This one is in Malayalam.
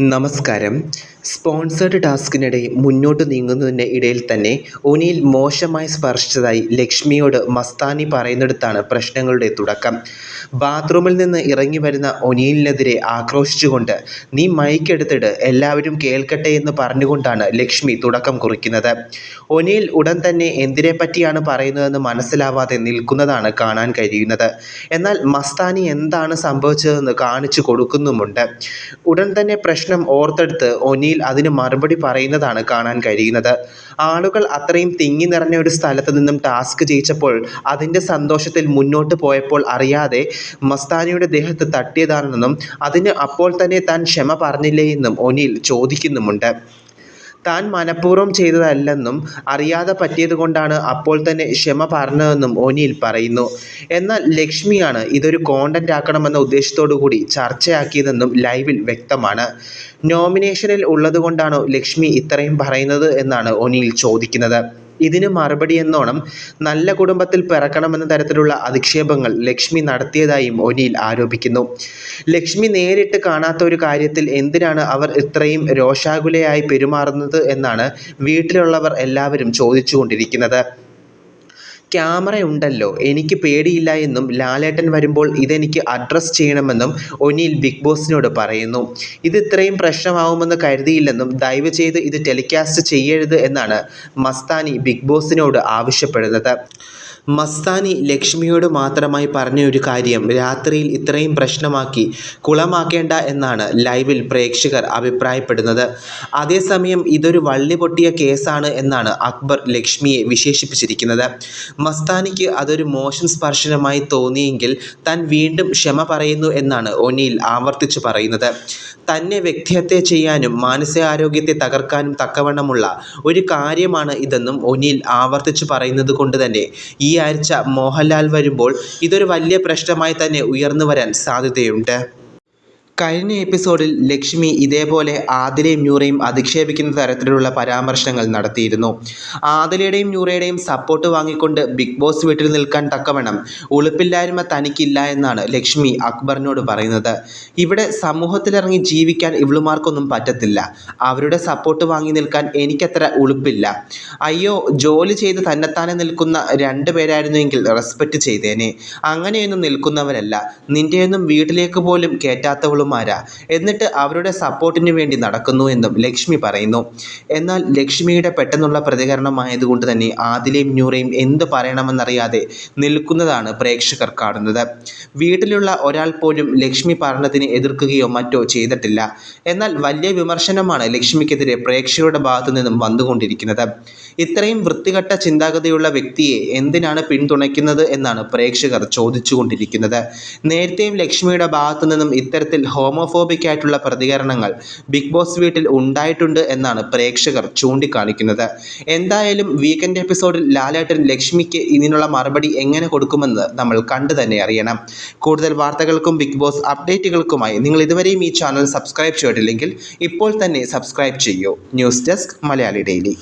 നമസ്കാരം. സ്പോൺസേഡ് ടാസ്കിനിടെ മുന്നോട്ട് നീങ്ങുന്നതിന്റെ ഇടയിൽ തന്നെ ഒനിയിൽ മോശമായി സ്പർശിച്ചതായി ലക്ഷ്മിയോട് മസ്താനി പറയുന്നിടത്താണ് പ്രശ്നങ്ങളുടെ തുടക്കം. ബാത്റൂമിൽ നിന്ന് ഇറങ്ങി വരുന്ന ഒനിയിലിനെതിരെ ആക്രോശിച്ചുകൊണ്ട് നീ മൈക്കെടുത്തിട്ട് എല്ലാവരും കേൾക്കട്ടെ എന്ന് പറഞ്ഞുകൊണ്ടാണ് ലക്ഷ്മി തുടക്കം കുറിക്കുന്നത്. ഒനിയിൽ ഉടൻ തന്നെ എന്തിനെ പറ്റിയാണ് പറയുന്നതെന്ന് മനസ്സിലാവാതെ നിൽക്കുന്നതാണ് കാണാൻ കഴിയുന്നത്. എന്നാൽ മസ്താനി എന്താണ് സംഭവിച്ചതെന്ന് കാണിച്ചു കൊടുക്കുന്നുമുണ്ട്. ഉടൻ തന്നെ ഓർത്തെടുത്ത് ഒനീൽ അതിന് മറുപടി പറയുന്നതാണ് കാണാൻ കഴിയുന്നത്. ആളുകൾ അത്രയും തിങ്ങി നിറഞ്ഞ ഒരു സ്ഥലത്ത് നിന്നും ടാസ്ക് ജയിച്ചപ്പോൾ അതിന്റെ സന്തോഷത്തിൽ മുന്നോട്ട് പോയപ്പോൾ അറിയാതെ മസ്താനിയുടെ ദേഹത്ത് തട്ടിയതാണെന്നും അതിന് അപ്പോൾ തന്നെ താൻ ക്ഷമ പറഞ്ഞില്ലേ എന്നും ഒനീൽ ചോദിക്കുന്നുമുണ്ട്. താൻ മനഃപൂർവം ചെയ്തതല്ലെന്നും അറിയാതെ പറ്റിയതുകൊണ്ടാണ് അപ്പോൾ തന്നെ ക്ഷമ പറഞ്ഞതെന്നും ഒനിയിൽ പറയുന്നു. എന്നാൽ ലക്ഷ്മിയാണ് ഇതൊരു കോണ്ടന്റ് ആക്കണമെന്ന ഉദ്ദേശത്തോടു കൂടി ചർച്ചയാക്കിയതെന്നും ലൈവിൽ വ്യക്തമാണ്. നോമിനേഷനിൽ ഉള്ളതുകൊണ്ടാണോ ലക്ഷ്മി ഇത്രയും പറയുന്നത് എന്നാണ് ഒനിയിൽ ചോദിക്കുന്നത്. ഇതിന് മറുപടി എന്നോണം നല്ല കുടുംബത്തിൽ പിറക്കണമെന്ന തരത്തിലുള്ള അധിക്ഷേപങ്ങൾ ലക്ഷ്മി നടത്തിയതായും ഒനിയിൽ ആരോപിക്കുന്നു. ലക്ഷ്മി നേരിട്ട് കാണാത്ത ഒരു കാര്യത്തിൽ എന്തിനാണ് അവർ ഇത്രയും രോഷാകുലയായി പെരുമാറുന്നത് എന്നാണ് വീട്ടിലുള്ളവർ എല്ലാവരും ചോദിച്ചുകൊണ്ടിരിക്കുന്നത്. ക്യാമറ ഉണ്ടല്ലോ. എനിക്ക് പേടിയില്ല എന്നും ലാലേട്ടൻ വരുമ്പോൾ ഇതെനിക്ക് അഡ്രസ്സ് ചെയ്യണമെന്നും ഒനിയിൽ ബിഗ് ബോസിനോട് പറയുന്നു. ഇത് ഇത്രയും പ്രശ്നമാവുമെന്ന് കരുതിയില്ലെന്നും ദയവ് ചെയ്ത് ഇത് ടെലികാസ്റ്റ് ചെയ്യരുത് എന്നാണ് മസ്താനി ബിഗ് ബോസിനോട് ആവശ്യപ്പെടുന്നത്. മസ്താനി ലക്ഷ്മിയോട് മാത്രമായി പറഞ്ഞ ഒരു കാര്യം രാത്രിയിൽ ഇത്രയും പ്രശ്നമാക്കി കുളമാക്കേണ്ട എന്നാണ് ലൈവിൽ പ്രേക്ഷകർ അഭിപ്രായപ്പെടുന്നത്. അതേസമയം ഇതൊരു വള്ളി പൊട്ടിയ കേസാണ് എന്നാണ് അക്ബർ ലക്ഷ്മിയെ വിശേഷിപ്പിച്ചിരിക്കുന്നത്. മസ്താനിക്ക് അതൊരു മോശം സ്പർശനമായി തോന്നിയെങ്കിൽ താൻ വീണ്ടും ക്ഷമ പറയുന്നു എന്നാണ് ഒനിയിൽ ആവർത്തിച്ചു പറയുന്നത്. തന്നെ വ്യക്തിഹത്യ ചെയ്യാനും മാനസികാരോഗ്യത്തെ തകർക്കാനും തക്കവണ്ണമുള്ള ഒരു കാര്യമാണ് ഇതെന്നും ഒനിയിൽ ആവർത്തിച്ചു പറയുന്നത് കൊണ്ട് തന്നെ ഈ ആഴ്ച മോഹൻലാൽ വരുമ്പോൾ ഇതൊരു വലിയ പ്രശ്നമായി തന്നെ ഉയർന്നു വരാൻ സാധ്യതയുണ്ട്. കഴിഞ്ഞ എപ്പിസോഡിൽ ലക്ഷ്മി ഇതേപോലെ ആദിലയും ന്യൂറയും അധിക്ഷേപിക്കുന്ന തരത്തിലുള്ള പരാമർശങ്ങൾ നടത്തിയിരുന്നു. ആദിലയുടെയും ന്യൂറയുടെയും സപ്പോർട്ട് വാങ്ങിക്കൊണ്ട് ബിഗ് ബോസ് വീട്ടിൽ നിൽക്കാൻ തക്കവണ്ണം ഉളുപ്പില്ലായ്മ തനിക്കില്ല എന്നാണ് ലക്ഷ്മി അക്ബറിനോട് പറയുന്നത്. ഇവിടെ സമൂഹത്തിലിറങ്ങി ജീവിക്കാൻ ഇവളുമാർക്കൊന്നും പറ്റത്തില്ല. അവരുടെ സപ്പോർട്ട് വാങ്ങി നിൽക്കാൻ എനിക്കത്ര ഉളുപ്പില്ല. അയ്യോ ജോലി ചെയ്ത് തന്നെത്താനെ നിൽക്കുന്ന രണ്ട് പേരായിരുന്നുവെങ്കിൽ റെസ്പെക്റ്റ് ചെയ്തേനെ. അങ്ങനെയൊന്നും നിൽക്കുന്നവരല്ല. നിന്റെയൊന്നും വീട്ടിലേക്ക് പോലും കയറ്റാത്തവളുമാരാ എന്നിട്ട് അവരുടെ സപ്പോർട്ടിന് വേണ്ടി നടക്കുന്നു എന്നും ലക്ഷ്മി പറയുന്നു. എന്നാൽ ലക്ഷ്മിയുടെ പെട്ടെന്നുള്ള പ്രതികരണമായതുകൊണ്ട് തന്നെ ആദിലയും ന്യൂറയും എന്ത് പറയണമെന്നറിയാതെ നിൽക്കുന്നതാണ് പ്രേക്ഷകർ കാണുന്നത്. വീട്ടിലുള്ള ഒരാൾ പോലും ലക്ഷ്മി പറഞ്ഞതിനെ എതിർക്കുകയോ മറ്റോ ചെയ്തിട്ടില്ല. എന്നാൽ വലിയ വിമർശനമാണ് ലക്ഷ്മിക്കെതിരെ പ്രേക്ഷകരുടെ ഭാഗത്തു നിന്നും വന്നുകൊണ്ടിരിക്കുന്നത്. ഇത്രയും വൃത്തികെട്ട ചിന്താഗതിയുള്ള വ്യക്തിയെ എന്തിനാണ് പിന്തുണയ്ക്കുന്നത് എന്നാണ് പ്രേക്ഷകർ ചോദിച്ചുകൊണ്ടിരിക്കുന്നത്. നേരത്തെയും ലക്ഷ്മിയുടെ ഭാഗത്തു നിന്നും ഇത്തരത്തിൽ ഹോമോഫോബിക് ആയിട്ടുള്ള പ്രതികരണങ്ങൾ ബിഗ് ബോസ് വീട്ടിൽ ഉണ്ടായിട്ടുണ്ട് എന്നാണ് പ്രേക്ഷകർ ചൂണ്ടിക്കാണിക്കുന്നത്. എന്തായാലും വീക്കെൻഡ് എപ്പിസോഡിൽ ലാലേട്ടൻ ലക്ഷ്മിക്ക് ഇതിനുള്ള മറുപടി എങ്ങനെ കൊടുക്കുമെന്ന് നമ്മൾ കണ്ടു തന്നെ അറിയണം. കൂടുതൽ വാർത്തകൾക്കും ബിഗ് ബോസ് അപ്ഡേറ്റുകൾക്കുമായി നിങ്ങൾ ഇതുവരെയും ഈ ചാനൽ സബ്സ്ക്രൈബ് ചെയ്തിട്ടില്ലെങ്കിൽ ഇപ്പോൾ തന്നെ സബ്സ്ക്രൈബ് ചെയ്യൂ. News desk Malayali daily